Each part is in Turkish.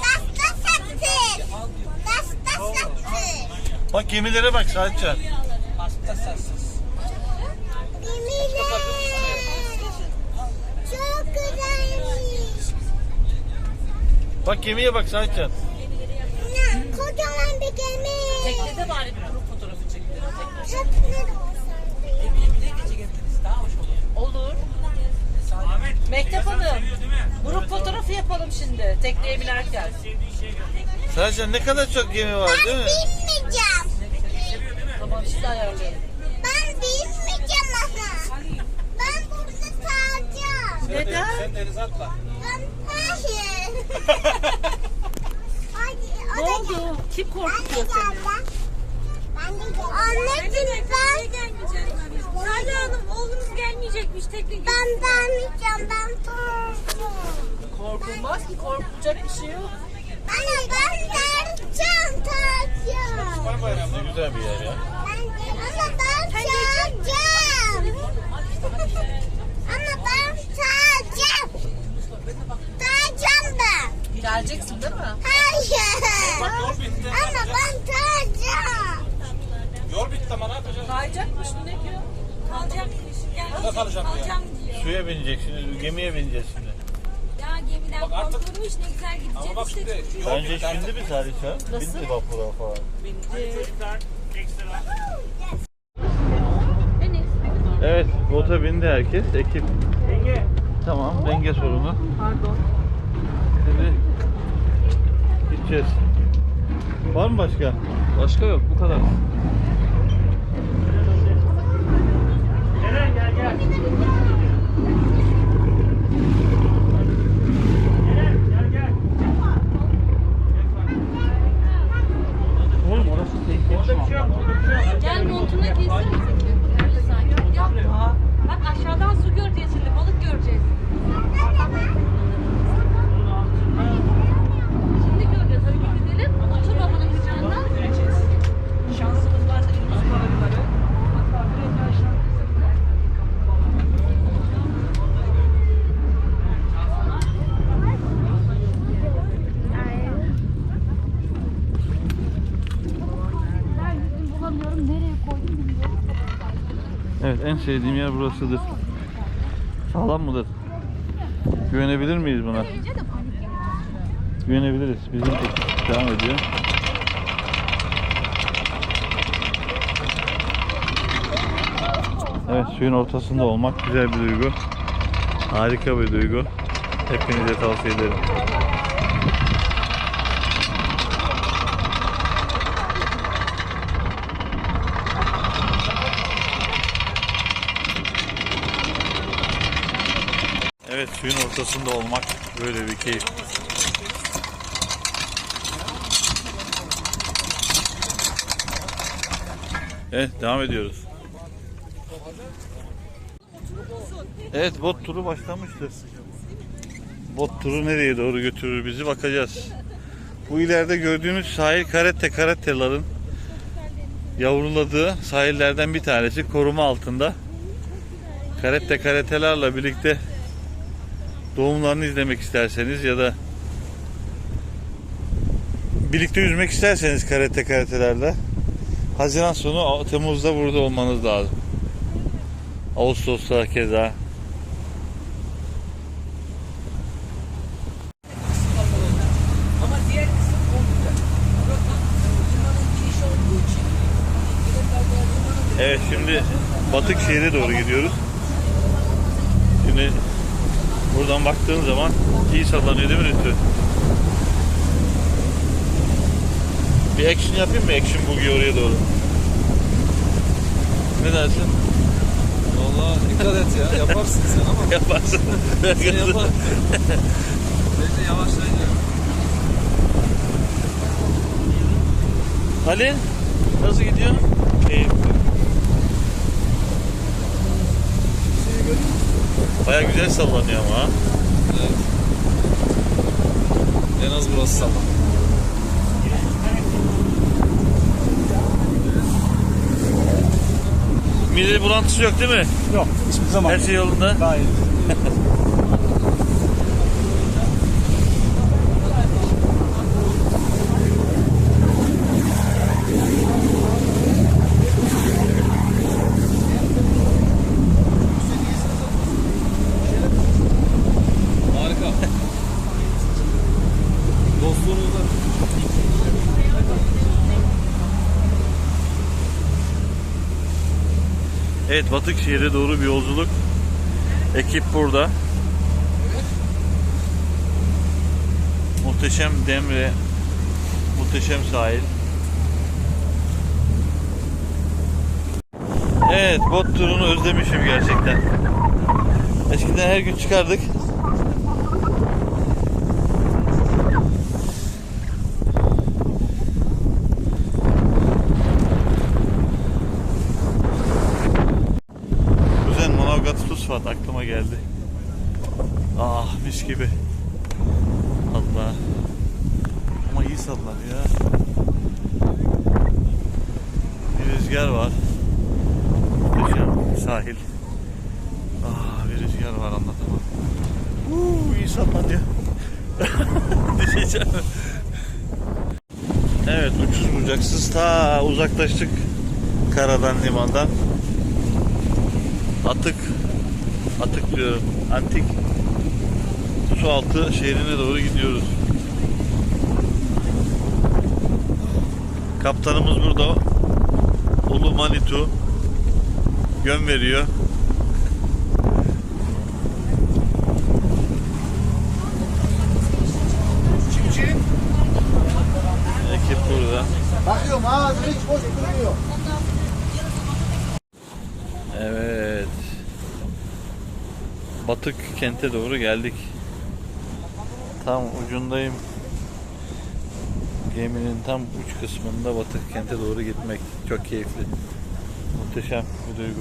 Basta sattı. Basta sattı. Bak gemilere bak Saatcan. Hasta satsız. Gemiler. Çok güzelmiş. Bak gemiye bak Saatcan. Ne? Kocaman bir gemi. Teknede bari bir grup fotoğrafı çekilir. Tekne. Tekne de olsaydı. Evine bile geçe getirdiniz. Daha hoş olur. Olur. Mehtap Hanım, grup fotoğrafı yapalım şimdi. Tekneye binerken. Saatcan ne kadar çok gemi var değil mi? Binmeyeceğim. Tamam sizi ayarlayalım. Ben binmeyeceğim ama. Ben burada kalacağım. Neden? Sen denize atla. Ben hayır. Hadi, Ne o da oldu? Kim Ben de korkutuyor seni? geleceğim. Ben de geleceğim. Anneciğim ben. Salih Hanım oğlunuz gelmeyecekmiş teknik. Ben vermeyeceğim. Ben korkuyorum. Korkulmaz ki korkulacak bir şey yok. Anne ben vereceğim kalacağım. Ne güzel bir yer ya. Ama ben kalacağım. Ama ben kalacağım. Kalacağım ben. Geleceksin değil mi? Hayır. Yol bitti. Ama ben kalacağım. Yol bitti ama ne yapacağız? Kayacakmış mı ne diyor? Kalacakmış. Burada kalacağım diyor. Kalacağım diyor. Suya bineceksiniz, gemiye bineceğiz şimdi. Ya gemiden Bak artık- korkulmuş ne güzel Ama bak işte. şimdi yol Bence bitti artık. şimdi bir tarihçe. Bindi vapura falan. Evet, bota bindi herkes. Ekip. Tamam, denge sorunu. Pardon. Şimdi gideceğiz. Var mı başka? Başka yok bu kadar. Oğlum. Gel montuna giysene. Yapma. Bak aşağıdan su göreceğiz şimdi balık göreceğiz. Şimdi göreceğiz. Hareket edelim. Otur babanın kucağına. Şansımız varsa elimiz balıkları. Hatta biraz daha şansımız Bulamıyorum. Nereye koydum bilmiyorum. Evet, en sevdiğim yer burasıdır. Sağlam mıdır? Güvenebilir miyiz buna? Güvenebiliriz. Bizim ekip devam ediyor. Evet, suyun ortasında olmak güzel bir duygu. Harika bir duygu. Hepinize tavsiye ederim. Evet, suyun ortasında olmak böyle bir keyif. Evet, devam ediyoruz. Evet, bot turu başlamıştır. Bot turu nereye doğru götürür bizi bakacağız. Bu ileride gördüğünüz sahil karette karetteların yavruladığı sahillerden bir tanesi koruma altında. Karette karetelerle birlikte doğumlarını izlemek isterseniz ya da birlikte yüzmek isterseniz karate karetelerle Haziran sonu Temmuz'da burada olmanız lazım. Ağustos'ta keza. Evet şimdi Batıkşehir'e doğru gidiyoruz. Şimdi buradan baktığın zaman iyi sallanıyor değil mi Lütfü? Bir action yapayım mı? Action boogie oraya doğru. Ne dersin? Valla dikkat et ya yaparsın sen ama Yaparsın. sen yapar. Bence yavaşlayınca. Ali nasıl gidiyor? İyi. Baya güzel sallanıyor ama. Evet. En az burası sağlam. Mide bulantısı yok değil mi? Yok hiçbir zaman. Her şey yolunda. Gayet. Evet Batıkşehir'e doğru bir yolculuk. Ekip burada. Muhteşem Demre, muhteşem sahil. Evet, bot turunu özlemişim gerçekten. Eskiden her gün çıkardık. Geldi. Ah mis gibi. Allah. Ama iyi sallar ya. Bir rüzgar var. Muhteşem sahil. Ah bir rüzgar var anlatamam. Uuu iyi sallanıyor. Düşeceğim. Evet uçsuz bucaksız ta uzaklaştık karadan limandan. Atık atık diyorum antik su altı şehrine doğru gidiyoruz. Kaptanımız burada. Ulu Manitu yön veriyor. Ekip burada. Bakıyorum ağzı hiç boş durmuyor. Evet. Batık kente doğru geldik. Tam ucundayım. Geminin tam uç kısmında Batık kente doğru gitmek çok keyifli. Muhteşem bir duygu.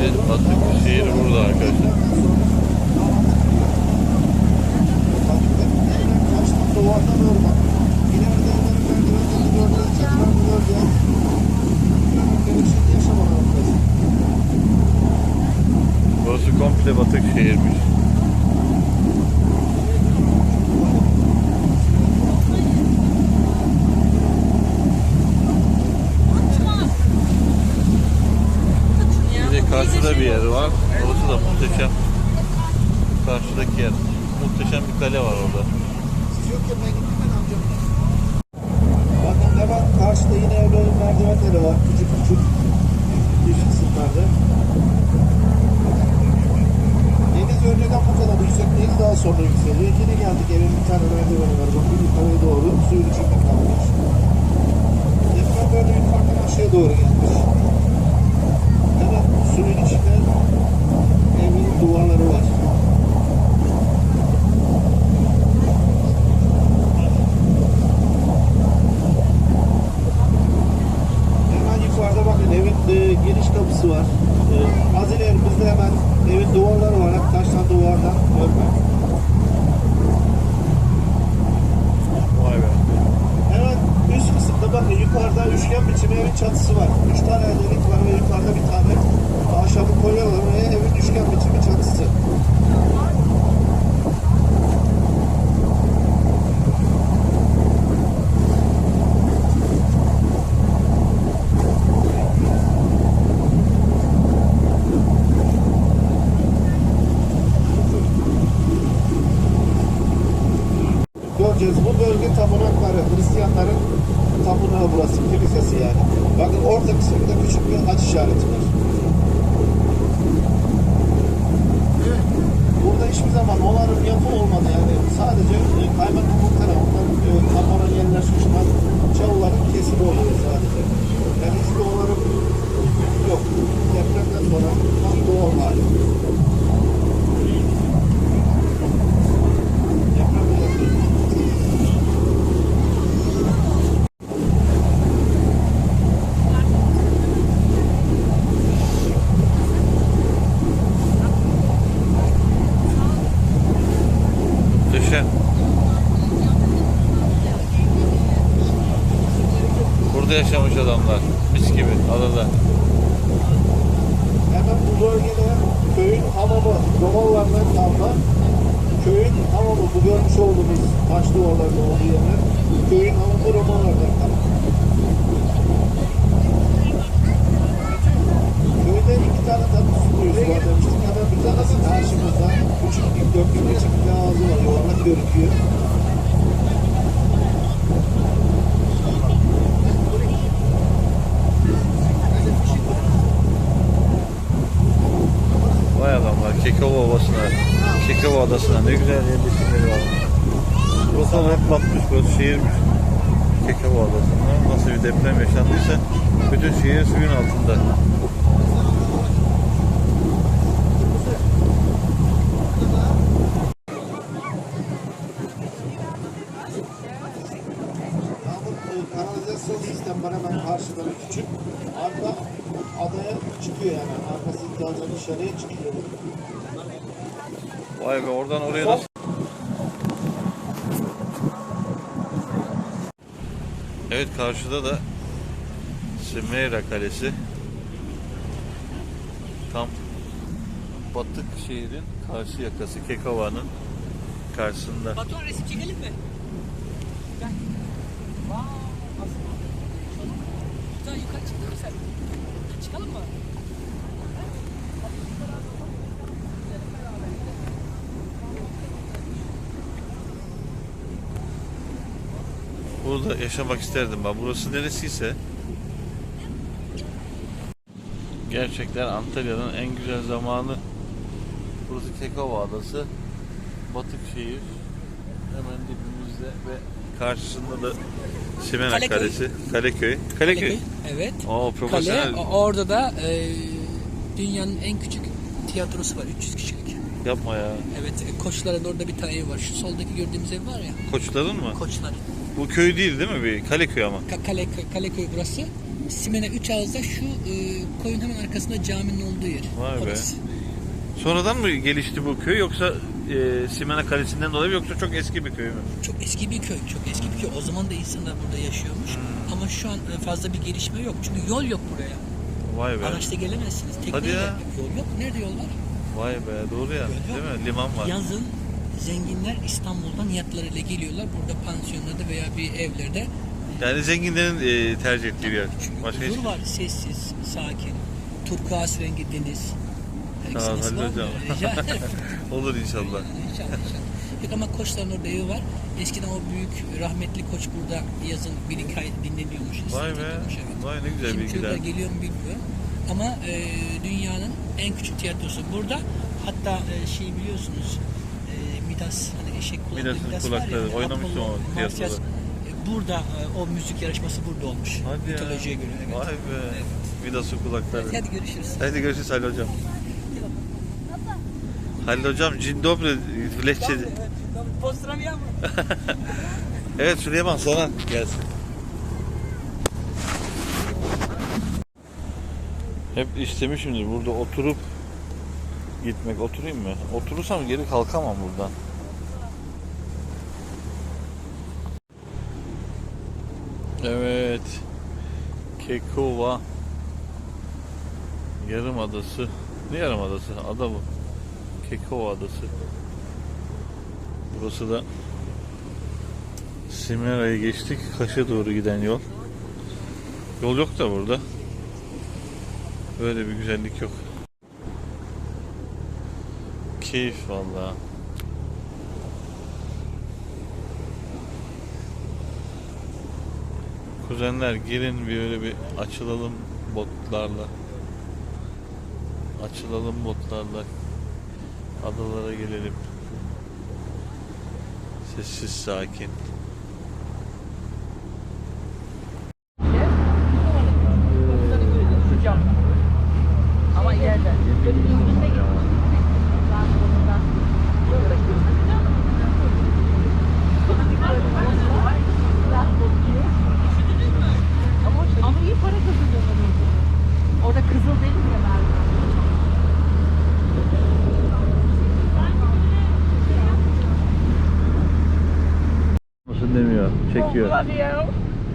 Evet, Batık şehir burada arkadaşlar. Kaçtım duvardan orman. Yine bir de onların merdivenlerini gördüğünüz çatılarını gördüğünüz. Benim şimdi yaşamam arkadaşlar. Burası komple Batık şehirmiş. Bir de karşıda bir yer var. Orası da muhteşem. Karşıdaki yer. Muhteşem bir orada. Siz yokken ben gittim ben amcam. Bakın hemen karşıda yine evlerin merdivenleri var. Küçük küçük. Düş kısımlarda. Deniz önceden bu kadar yüksek değil daha sonra yükseliyor. Yine geldik evin bir tane merdiveni var. Bakın yukarıya doğru suyun içinde kalmış. Deprem böyle yukarıdan aşağıya doğru gelmiş. Hemen suyun içinde evin duvarları var. Hemen yukarıda bakın evin e, giriş kapısı var. E, az ilerimizde hemen evin duvarları var. Taştan duvardan örme. Vay be. Hemen üst kısımda bakın yukarıda üçgen biçimi evin çatısı var. Üç tane delik var ve yukarıda bir tane ahşabı koyuyorlar ve evin üçgen biçimi çatısı. göreceğiz. Bu bölge tapınakları, Hristiyanların tapınağı burası, kilisesi yani. Bakın orta kısımda küçük bir haç işareti var. Burada hiçbir zaman onarım yapı olmadı yani. Sadece e, kaymakamlık tarafından e, tapınan yerler suçlar, çalıların kesimi oluyor sadece. Yani hiçbir onarım yok. Depremden sonra tam doğal hali. Depremden yapıyor. Muhteşem. Burada yaşamış adamlar. Mis gibi adada. Hemen bu bölgede köyün hamamı, Romalılardan kalma köyün hamamı, bu görmüş olduğumuz taş duvarlarda olduğu yerler, köyün hamamı Romalılardan kalma. Köyün Simene iki tane tatlı sunuyoruz var demiştik. Hemen bir tanesi karşımızda. Küçük bir dörtlük geçik bir ağzı var. Yuvarlak görünüyor. Vay adamlar Kekova Ovası'na, Kekova Adası'na ne güzel yerleşimleri var. Burası ama hep batmış, burası şehirmiş. Kekova Adası'nda nasıl bir deprem yaşandıysa bütün şehir suyun altında. Yağmur e, kanalizasyon sistem var hemen karşıda bir küçük. Arka adaya çıkıyor yani. Arkası dağdan dışarıya çıkıyor. Vay be oradan oraya nasıl... Evet karşıda da Sümeyra Kalesi. Tam batık şehrin karşı yakası Kekova'nın karşısında. Batuhan resim çekelim mi? Gel. Vay. Güzel yukarı çıktın mı sen? Çıkalım mı? Burada yaşamak isterdim ben. Burası neresiyse gerçekten Antalya'nın en güzel zamanı. Burası Kekova Adası. Batık şehir. Hemen dibimizde ve karşısında da Kaleköy. Kalesi. Kaleköy. Kaleköy. Evet. Oo Kale. profesyonel o- Orada da e, dünyanın en küçük tiyatrosu var. 300 kişilik. yapma ya. Evet. e, Koçların orada bir tane ev var. Şu soldaki gördüğümüz ev var ya. Koçların mı? Koçların. Bu köy değil değil mi? Bir Kaleköy ama. Ka- Kale, Kaleköy burası. Simene 3 ağızda şu e, koyun hemen arkasında caminin olduğu yer. Vay be. Orası. Sonradan mı gelişti bu köy yoksa e, Simena Kalesi'nden dolayı mı yoksa çok eski bir köy mü? Çok eski bir köy. Çok eski bir köy. O zaman da insanlar burada yaşıyormuş. Hmm. Ama şu an e, fazla bir gelişme yok. Çünkü yol yok buraya. Vay be. Araçta gelemezsiniz. Hadi Tekneyle ya. yol yok. Nerede yol var? Vay be doğru ya. Yol yok. Değil mi? Liman var. Yazın zenginler İstanbul'dan yatlarıyla geliyorlar. Burada pansiyonlarda veya bir evlerde Yani zenginlerin e, tercih ettiği bir yer. Başka hiç. huzur var. Sessiz, sakin. Turkuaz rengi deniz. Rica ederim. Olur inşallah. İnşallah, inşallah. Yok ama koçların orada evi var. Eskiden o büyük rahmetli koç burada yazın bir iki ay dinleniyormuş. Vay be. evet. Vay ne güzel Şimdi bilgiler. Türkler geliyor mu bilmiyorum. Ama e, dünyanın en küçük tiyatrosu burada. Hatta e, şey biliyorsunuz Midas hani eşek kulaklı Midas'ın Midas var kulakları, ya, hani oynamıştım Apollo, o Marsyas, tiyatroda. e, burada e, o müzik yarışması burada olmuş. Hadi ya. Mitolojiye göre evet. Vay be. Vidası kulakları. Hadi görüşürüz. Hadi görüşürüz Halil hocam. Halil hocam cin dobre lehçeli. Pozdrawiam. Evet Süleyman sana gelsin. Hep istemişimdir burada oturup gitmek. Oturayım mı? Oturursam geri kalkamam buradan. Evet. Kekova Yarımadası. Ne yarımadası? Ada bu. Kekova Adası. Burası da Simera'yı geçtik. Kaş'a doğru giden yol. Yol yok da burada. Böyle bir güzellik yok. Keyif vallahi. Kuzenler gelin bir öyle bir açılalım botlarla. Açılalım botlarla. Adalara gelelim. Sessiz sakin.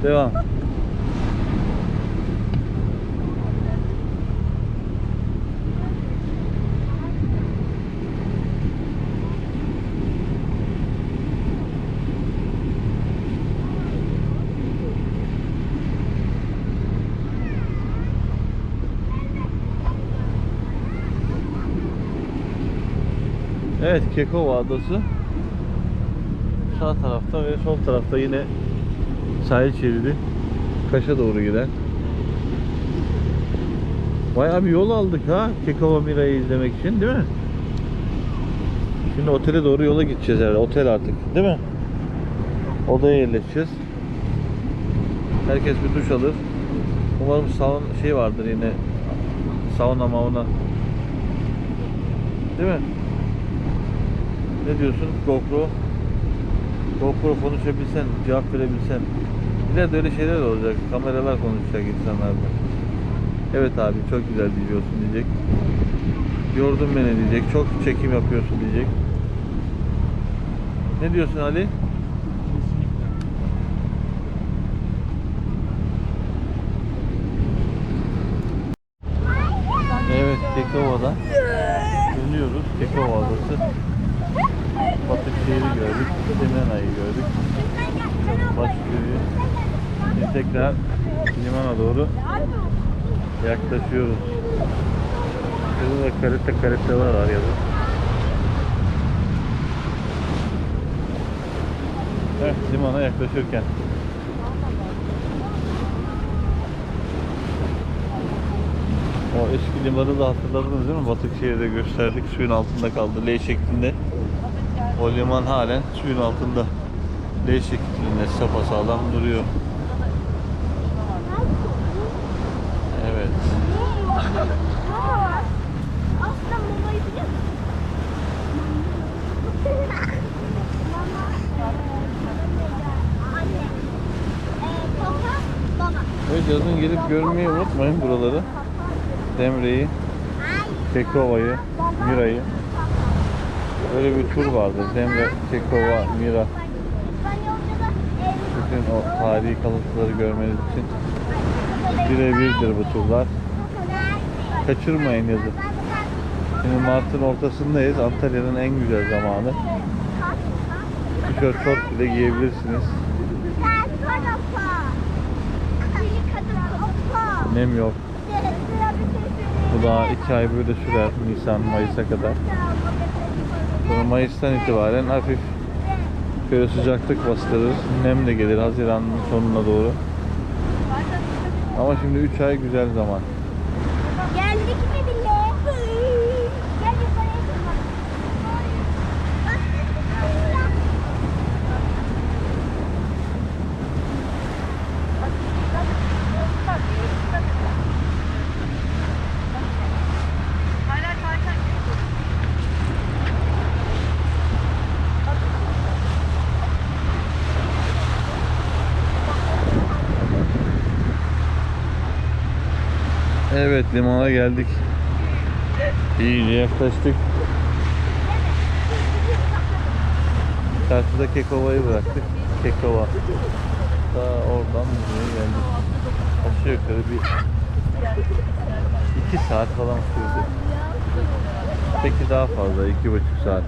Devam. Evet Kekova Adası sağ tarafta ve sol tarafta yine sahil şeridi Kaş'a doğru giden Bayağı bir yol aldık ha Kekova Mira'yı izlemek için değil mi? Şimdi otele doğru yola gideceğiz herhalde. Otel artık değil mi? Odaya yerleşeceğiz. Herkes bir duş alır. Umarım saun şey vardır yine sauna mauna. Değil mi? Ne diyorsun GoPro? GoPro konuşabilsen, cevap verebilsen. İleride öyle şeyler olacak. Kameralar konuşacak insanlarla. Evet abi çok güzel diyorsun diyecek. Yordun beni diyecek. Çok çekim yapıyorsun diyecek. Ne diyorsun Ali? Evet, Kekova'da dönüyoruz. Kekova Adası. Batıkşehir'i gördük. Semena'yı gördük. Başköy'ü. Şimdi tekrar limana doğru yaklaşıyoruz. Burada da karette karetteler var yazın. Evet, limana yaklaşırken. O eski limanı da hatırladınız değil mi? Batıkşehir'de gösterdik. Suyun altında kaldı. L şeklinde. O liman halen suyun altında. L şeklinde sapasağlam duruyor. Evet. Evet yazın gelip görmeyi unutmayın buraları. Demre'yi, Kekova'yı, Mira'yı. Böyle bir tur vardır. Demre, Kekova, Mira. Bütün o tarihi kalıntıları görmeniz için birebirdir bu turlar. Kaçırmayın yazın. Şimdi Mart'ın ortasındayız. Antalya'nın en güzel zamanı. Tişört, şort bile giyebilirsiniz. Nem yok. Bu daha iki ay böyle sürer. Nisan, Mayıs'a kadar. Sonra Mayıs'tan itibaren hafif böyle sıcaklık bastırır. Nem de gelir Haziran'ın sonuna doğru. Ama şimdi 3 ay güzel zaman. Geldik mi bile? Gel yukarıya çıkalım. Evet limana geldik. İyice yaklaştık. Karşıda Kekova'yı bıraktık. Kekova. Daha oradan buraya geldik. Aşağı yukarı bir iki saat falan sürdü. Peki daha fazla iki buçuk saat.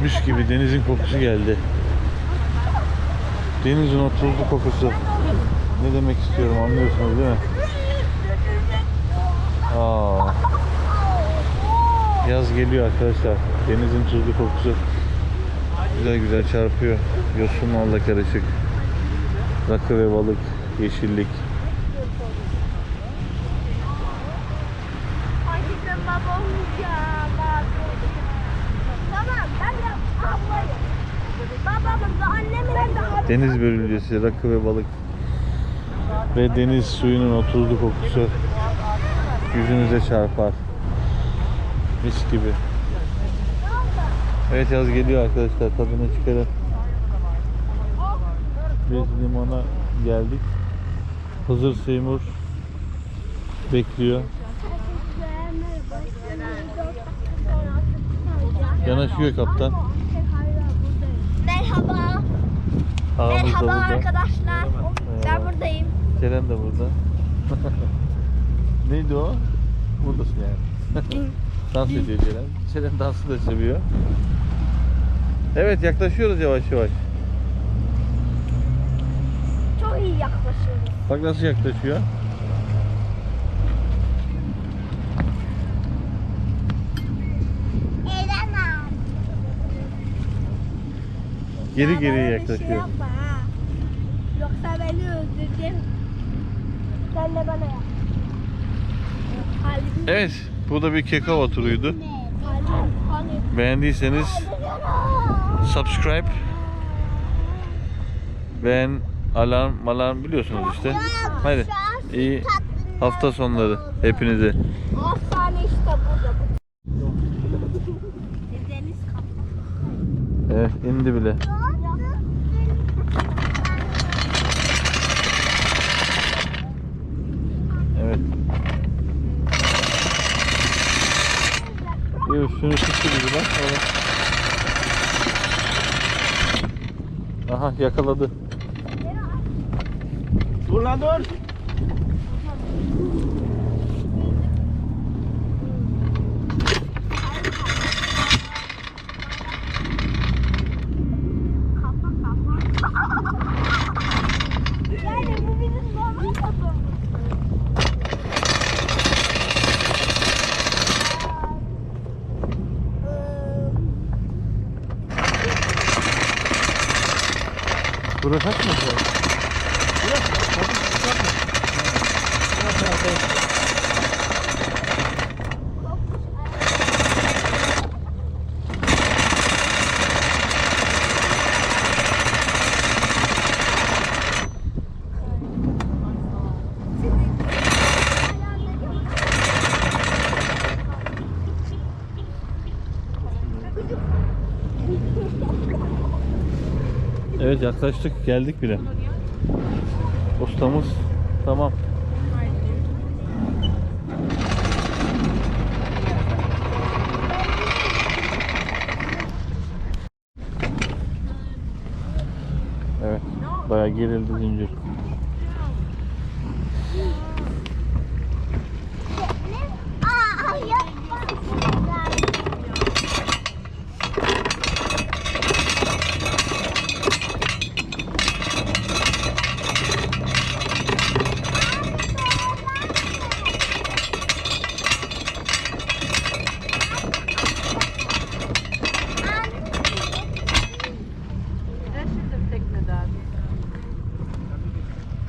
Mis gibi denizin kokusu geldi. Denizin o tuzlu kokusu. Ne demek istiyorum anlıyorsunuz değil mi? Aa, yaz geliyor arkadaşlar. Denizin tuzlu kokusu güzel güzel çarpıyor. Yosunlarla karışık. Rakı ve balık, yeşillik. Anneciğim baba olacağım. Tamam ben de ablayım. Babamız da annemiz ben de abim. Deniz börülcesi, rakı ve balık. Ve deniz suyunun o tuzlu kokusu yüzünüze çarpar. Mis gibi. Evet yaz geliyor arkadaşlar tadını çıkarın. Biz limana geldik. Hızır Seymur bekliyor. Yanaşıyor kaptan. Merhaba. Ağamız da Merhaba burada. arkadaşlar. Ben Merhaba. buradayım. Kerem de burada. Neydi o? Buradasın yani. Dans ediyor Kerem. Kerem dansı da seviyor. Evet yaklaşıyoruz yavaş yavaş. Çok iyi yaklaşıyoruz. Bak nasıl yaklaşıyor. Geri geri bir yaklaşıyor. Şey yapma ha. Yoksa beni öldüreceksin. Sen de bana yap. Evet, bu da bir Kekova turuydu. Beğendiyseniz subscribe beğen alarm alarm biliyorsunuz işte. Hadi iyi hafta sonları hepinize. Hastane işte burada. Evet indi bile. İyi şunu tuttu gibi bak. Aha yakaladı. Dur lan dur. Yani bu bizim normal kapımız. Burası kaç metre? Evet yaklaştık geldik bile. Ustamız tamam. Evet bayağı gerildi zincir. Aa, yapma.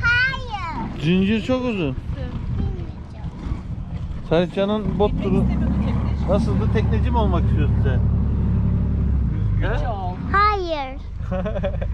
Hayır. Zincir çok uzun. Sercan'ın bot turu nasıldı? Tekneci mi olmak istiyorsun sen? Hayır.